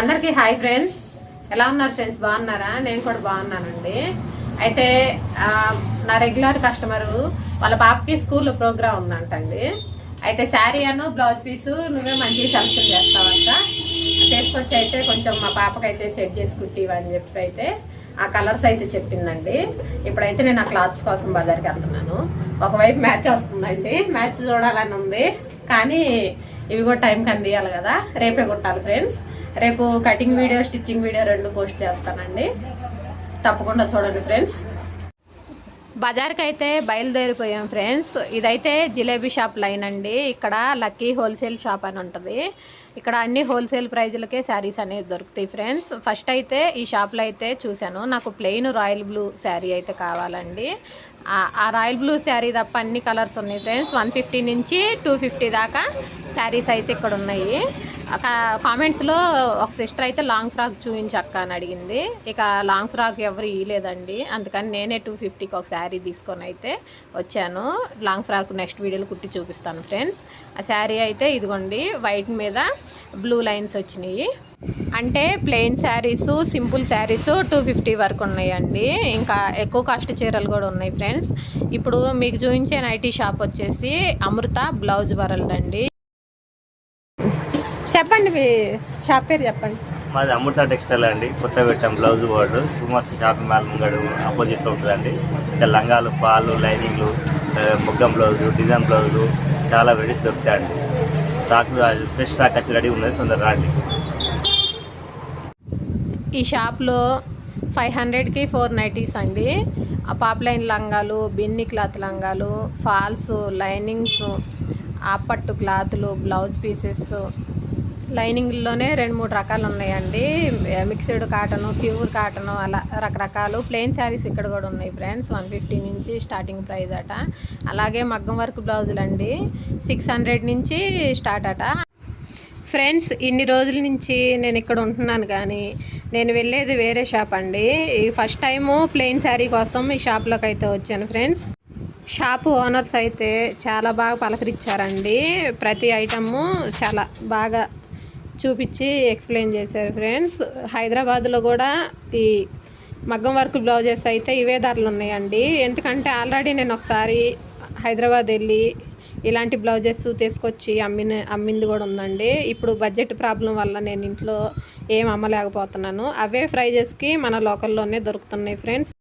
అందరికీ hi friends. ఎలా ఉన్నారు ఫ్రెండ్స్? బాగున్నారా? నేను కూడా బాగున్నానండి. అయితే నా రెగ్యులర్ కస్టమరు వాళ్ళ పాపకి స్కూల్లో ప్రోగ్రామ్ ఉందంటండి. అయితే శారీ అను బ్లౌజ్ పీసు నువ్వే మంచిగా సెలక్షన్ చేస్తావంట తీసుకొచ్చి అయితే కొంచెం మా పాపకైతే సెట్ చేసి కుట్టివని చెప్పి అయితే ఆ కలర్స్ అయితే చెప్పిందండి. ఇప్పుడైతే నేను ఆ క్లాత్స్ కోసం బజార్కి వెళ్తున్నాను. ఒకవైపు మ్యాచ్ వస్తుందండి. మ్యాచ్ చూడాలని ఉంది. కానీ ఇవి కూడా టైంకి అందియాలి కదా. రేపే కుట్టాలి ఫ్రెండ్స్. రేపు కటింగ్ వీడియో స్టిచ్చింగ్ వీడియో రెండు పోస్ట్ చేస్తానండి. తప్పకుండా చూడండి ఫ్రెండ్స్ బజార్కి అయితే బయలుదేరిపోయాం ఫ్రెండ్స్ ఇదైతే జిలేబీ షాప్ లైన్ అండి. ఇక్కడ లక్కీ హోల్సేల్ షాప్ అని ఉంటుంది. ఇక్కడ అన్ని హోల్సేల్ ప్రైజ్లకే శారీస్ అనేది దొరుకుతాయి ఫ్రెండ్స్. ఫస్ట్ అయితే ఈ షాప్లో అయితే చూశాను. నాకు ప్లెయిన్ రాయల్ బ్లూ శారీ అయితే కావాలండి. ఆ- ఆ రాయల్ బ్లూ శారీ తప్ప అన్ని కలర్స్ ఉన్నాయి ఫ్రెండ్స్. వన్ ఫిఫ్టీ నుంచి టూ ఫిఫ్టీ దాకా శారీస్ అయితే ఇక్కడ ఉన్నాయి. కామెంట్స్లో ఒక సిస్టర్ అయితే లాంగ్ ఫ్రాక్ చూపించక్క అని అడిగింది. ఇక లాంగ్ ఫ్రాక్ ఎవరు ఇవ్వలేదండి అందుకని నేనే టూ ఫిఫ్టీకి ఒక శారీ తీసుకొని అయితే వచ్చాను. లాంగ్ ఫ్రాక్ నెక్స్ట్ వీడియోలో కుట్టి చూపిస్తాను ఫ్రెండ్స్. ఆ శారీ అయితే ఇదిగోండి వైట్ మీద బ్లూ లైన్స్ వచ్చినాయి. అంటే plain saris simple saris two fifty వరకు ఉన్నాయండి. ఇంకా ఎక్కువ కాస్ట్ చీరలు కూడా ఉన్నాయి ఫ్రెండ్స్. ఇప్పుడు మీకు చూపించే నైటీ షాప్ వచ్చేసి అమృత బ్లౌజ్ వరల్డ్ అండి. చెప్పండి మీ షాప్ పేరు చెప్పండి. మాది అమృత టెక్స్టైల్ అండి. కొత్త పెట్టాం బ్లౌజ్ బోర్డు. సుమాస్ షాపింగ్ మాల్ ముంగడు ఆపోజిట్లో ఉంటుందండి. ఇంకా లంగాలు పాలు లైనింగ్లు ఆ, మొగ్గం బ్లౌజు డిజైన్ బ్లౌజులు చాలా వెరైటీస్ దొరుకుతాయండి. స్టాక్ ఫ్రెష్ స్టాక్ వచ్చి రెడీ ఉన్నది తొందరగా రాండి. ఈ షాప్లో ఫైవ్ హండ్రెడ్కి ఫోర్ నైటీస్ అండి. పాప్లైన్ లంగాలు బిన్ని క్లాత్ లంగాలు ఫాల్స్ లైనింగ్స్ ఆపట్టు క్లాతులు బ్లౌజ్ పీసెస్ లైనింగ్లోనే రెండు మూడు రకాలు ఉన్నాయండి. మిక్స్డ్ కాటన్ ప్యూర్ కాటన్ అలా రకరకాలు. ప్లెయిన్ శారీస్ ఇక్కడ కూడా ఉన్నాయి ఫ్రెండ్స్ వన్ ఫిఫ్టీ నుంచి స్టార్టింగ్ ప్రైస్ అట. అలాగే మగ్గం వర్క్ బ్లౌజులు అండి సిక్స్ హండ్రెడ్ నుంచి స్టార్ట్ అట. ఫ్రెండ్స్ ఇన్ని రోజుల నుంచి నేను ఇక్కడ ఉంటున్నాను కానీ నేను వెళ్ళేది వేరే షాప్ అండి. ఈ ఫస్ట్ టైము ప్లెయిన్ శారీ కోసం ఈ షాప్లోకి అయితే వచ్చాను ఫ్రెండ్స్. షాప్ ఓనర్స్ అయితే చాలా బాగా పలకరించారండి. ప్రతి ఐటము చాలా బాగా చూపించి ఎక్స్ప్లెయిన్ చేశారు ఫ్రెండ్స్ హైదరాబాద్లో కూడా ఈ మగ్గం వర్క్ బ్లౌజెస్ అయితే ఇవే ధరలు ఉన్నాయండి. ఎందుకంటే ఆల్రెడీ నేను ఒకసారి హైదరాబాద్ వెళ్ళి ఇలాంటి బ్లౌజెస్ తీసుకొచ్చి అమ్మిన అమ్మింది కూడా ఉందండి. ఇప్పుడు బడ్జెట్ ప్రాబ్లం వల్ల నేను ఇంట్లో ఏం అమ్మలేకపోతున్నాను. అవే ప్రైజెస్కి మన లోకల్లోనే దొరుకుతున్నాయి ఫ్రెండ్స్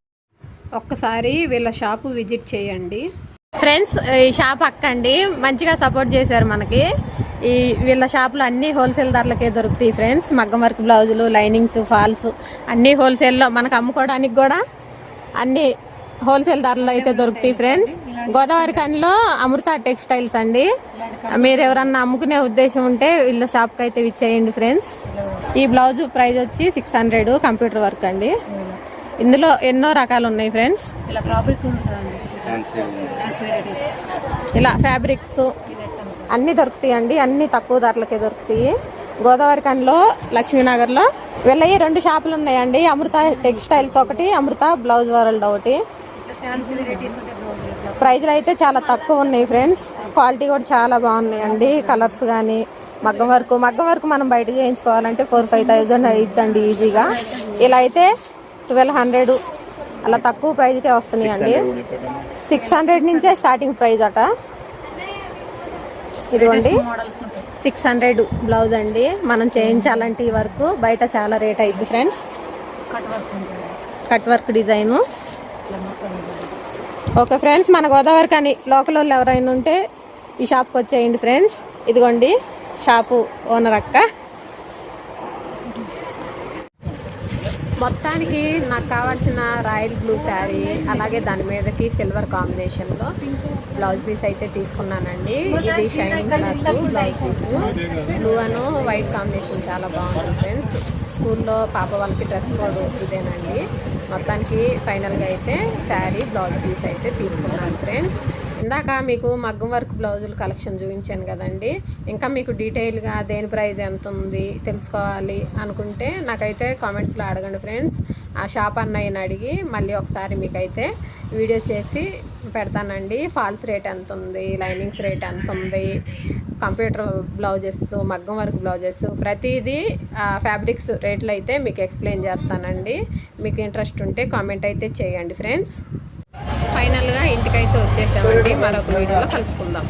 ఒక్కసారి వీళ్ళ షాపు విజిట్ చేయండి. ఫ్రెండ్స్ ఈ షాప్ అక్కండి. మంచిగా సపోర్ట్ చేశారు మనకి. ఈ వీళ్ళ షాప్లో అన్ని హోల్సేల్ ధరలకే దొరుకుతాయి ఫ్రెండ్స్ మగ్గం వర్క్ బ్లౌజులు లైనింగ్స్ ఫాల్స్ అన్ని హోల్సేల్లో మనకు అమ్ముకోవడానికి కూడా అన్ని హోల్సేల్ ధరలు అయితే దొరుకుతాయి ఫ్రెండ్స్ గోదావరి కనిలో అమృత టెక్స్టైల్స్ అండి. మీరు ఎవరన్నా అమ్ముకునే ఉద్దేశం ఉంటే వీళ్ళ షాప్కి అయితే ఇచ్చేయండి ఫ్రెండ్స్ ఈ బ్లౌజ్ ప్రైస్ వచ్చి సిక్స్ హండ్రెడ్ కంప్యూటర్ వర్క్ అండి. ఇందులో ఎన్నో రకాలు ఉన్నాయి ఫ్రెండ్స్ ఇలా ఫ్యాబ్రిక్ ఇలా ఫ్యాబ్రిక్స్ అన్నీ దొరుకుతాయండి అన్నీ తక్కువ ధరలకే దొరుకుతాయి. గోదావరి కన్లో లక్ష్మీనగర్లో వెళ్ళయి రెండు షాపులు ఉన్నాయండి. అమృత టెక్స్టైల్స్ ఒకటి అమృత బ్లౌజ్ వరల్డ్ ఒకటి. ప్రైజ్లు అయితే చాలా తక్కువ ఉన్నాయి ఫ్రెండ్స్. క్వాలిటీ కూడా చాలా బాగున్నాయండి కలర్స్ కానీ మగ్గం వర్క్. మగ్గం వర్క్ మనం బయట చేయించుకోవాలంటే ఫోర్ ఫైవ్ థౌజండ్ అయిద్దండి ఈజీగా. ఇలా అయితే ట్వెల్వ్ హండ్రెడ్ అలా తక్కువ ప్రైజ్కే వస్తున్నాయండి సిక్స్ హండ్రెడ్ నుంచే స్టార్టింగ్ ప్రైస్ అట. ఇదిగోండి. సిక్స్ హండ్రెడ్ బ్లౌజ్ అండి. మనం చేయించాలంటే ఈ వర్క్ బయట చాలా రేట్ అయింది ఫ్రెండ్స్ కట్ వర్క్ ఉంటుంది. Cut work design. Okay friends మన గోదావరి కానీ లోకల్ వాళ్ళు ఎవరైనా ఉంటే ఈ షాప్కి వచ్చేయండి ఫ్రెండ్స్ ఇదిగోండి షాపు ఓనర్ అక్క. మొత్తానికి నాకు కావాల్సిన రాయల్ బ్లూ శారీ అలాగే దాని మీదకి సిల్వర్ కాంబినేషన్లో బ్లౌజ్ పీస్ అయితే తీసుకున్నానండి. ఇది shining cloth blouse piece. Blue and white combination చాలా బాగుంటుంది ఫ్రెండ్స్. స్కూల్లో పాప వాళ్ళకి డ్రెస్ కోడ్ ఇదేనండి. మొత్తానికి ఫైనల్గా అయితే శారీ బ్లౌజ్ పీస్ అయితే తీసుకున్నాను ఫ్రెండ్స్. ఇందాక మీకు మగ్గం వర్క్ బ్లౌజులు కలెక్షన్ చూపించాను కదండి. ఇంకా మీకు డీటెయిల్గా దేని ప్రైజ్ ఎంత ఉంది తెలుసుకోవాలి అనుకుంటే నాకైతే కామెంట్స్లో అడగండి ఫ్రెండ్స్. ఆ షాప్ అన్నయ్యని అడిగి మళ్ళీ ఒకసారి మీకైతే వీడియో చేసి పెడతానండి. ఫాల్స్ రేట్ ఎంత ఉంది లైనింగ్స్ రేట్ ఎంత ఉంది కంప్యూటర్ బ్లౌజెస్ మగ్గం వర్క్ బ్లౌజెస్ ప్రతిదీ ఫ్యాబ్రిక్స్ రేట్లు అయితే మీకు ఎక్స్ప్లెయిన్ చేస్తానండి. మీకు ఇంట్రెస్ట్ ఉంటే కామెంట్ అయితే చేయండి ఫ్రెండ్స్. ఫైనల్గా ఇంటికైతే వచ్చేసామండి. మరొక వీడియోలో కలుసుకుందాం.